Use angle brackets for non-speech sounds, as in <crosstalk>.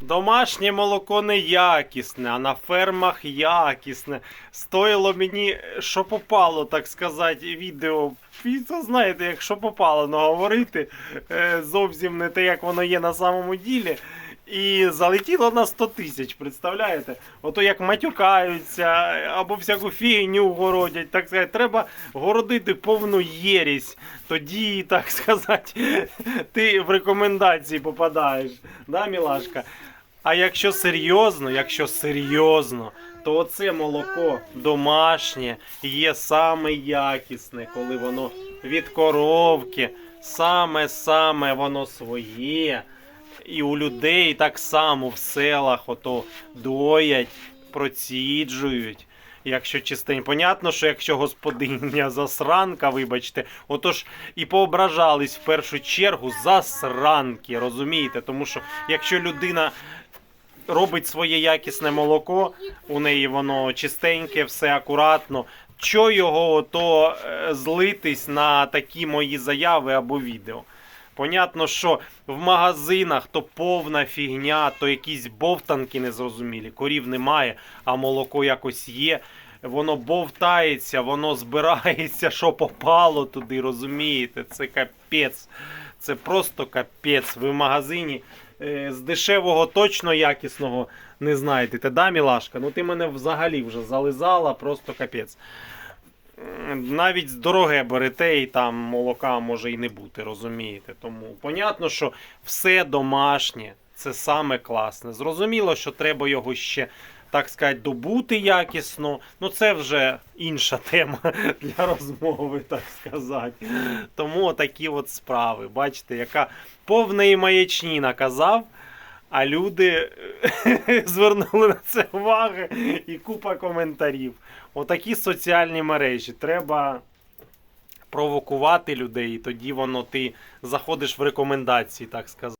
Домашнє молоко не якісне, а на фермах якісне. Стоїло мені, що попало, так сказати, відео. І знаєте, якщо попало, наговорити. говорити Зовсім не те, як воно є на самому ділі. І залетіло на 100 тисяч, представляєте? Ото як матюкаються або всяку фігню городять, так сказати, треба городити повну єрість. Тоді, так <laughs> сказати, ти в рекомендації попадаєш. Да, мілашка? А якщо серйозно, якщо серйозно, то оце молоко домашнє є саме якісне, коли воно від коровки, саме-саме воно своє. І у людей так само в селах ото доять, проціджують. Якщо чистень, понятно, що якщо господиня <laughs> засранка, вибачте, отож і поображались в першу чергу засранки, розумієте? Тому що якщо людина робить своє якісне молоко, у неї воно чистеньке, все акуратно. Що його ото е, злитись на такі мої заяви або відео? Понятно, що в магазинах то повна фігня, то якісь бовтанки незрозумілі. Корів немає, а молоко якось є. Воно бовтається, воно збирається, <laughs> що попало туди, розумієте? Це капець. Це просто капець. Ви в магазині е, з дешевого точно якісного не знайдете. Да, Мілашка? Ну ти мене взагалі вже зализала, просто капець. Навіть дороге берете і там молока може і не бути, розумієте? Тому понятно, що все домашнє це саме класне. Зрозуміло, що треба його ще, так сказати, добути якісно. Ну це вже інша тема <laughs> для розмови, так сказати. Тому такі от справи. Бачите, яка повної маячні наказав. А люди <laughs> звернули на це уваги і купа коментарів. Отакі соціальні мережі. Треба провокувати людей, і тоді воно ти заходиш в рекомендації, так сказати.